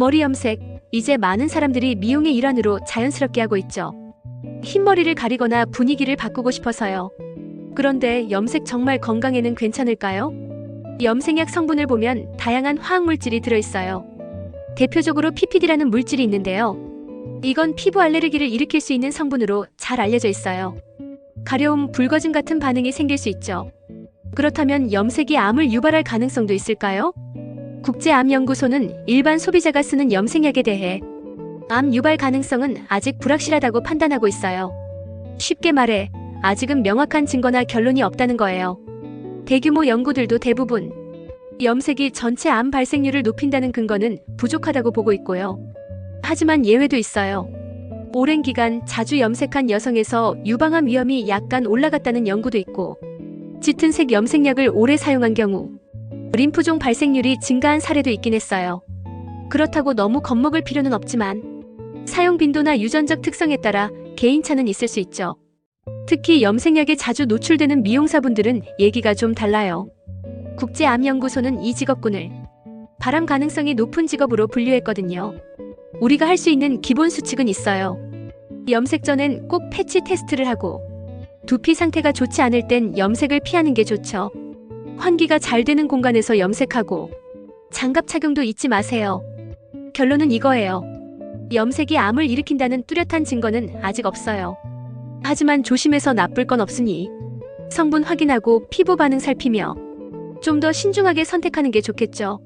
머리 염색, 이제 많은 사람들이 미용의 일환으로 자연스럽게 하고 있죠. 흰머리를 가리거나 분위기를 바꾸고 싶어서요. 그런데 염색 정말 건강에는 괜찮을까요? 염색약 성분을 보면 다양한 화학물질이 들어있어요. 대표적으로 PPD라는 물질이 있는데요. 이건 피부 알레르기를 일으킬 수 있는 성분으로 잘 알려져 있어요. 가려움, 붉어짐 같은 반응이 생길 수 있죠. 그렇다면 염색이 암을 유발할 가능성도 있을까요? 국제암연구소는 일반 소비자가 쓰는 염색약에 대해 암 유발 가능성은 아직 불확실하다고 판단하고 있어요. 쉽게 말해, 아직은 명확한 증거나 결론이 없다는 거예요. 대규모 연구들도 대부분 염색이 전체 암 발생률을 높인다는 근거는 부족하다고 보고 있고요. 하지만 예외도 있어요. 오랜 기간 자주 염색한 여성에서 유방암 위험이 약간 올라갔다는 연구도 있고, 짙은 색 염색약을 오래 사용한 경우 림프종 발생률이 증가한 사례도 있긴 했어요. 그렇다고 너무 겁먹을 필요는 없지만 사용 빈도나 유전적 특성에 따라 개인차는 있을 수 있죠. 특히 염색약에 자주 노출되는 미용사분들은 얘기가 좀 달라요. 국제암연구소는 이 직업군을 발암 가능성이 높은 직업으로 분류했거든요. 우리가 할 수 있는 기본 수칙은 있어요. 염색 전엔 꼭 패치 테스트를 하고 두피 상태가 좋지 않을 땐 염색을 피하는 게 좋죠. 환기가 잘 되는 공간에서 염색하고 장갑 착용도 잊지 마세요. 결론은 이거예요. 염색이 암을 일으킨다는 뚜렷한 증거는 아직 없어요. 하지만 조심해서 나쁠 건 없으니 성분 확인하고 피부 반응 살피며 좀 더 신중하게 선택하는 게 좋겠죠.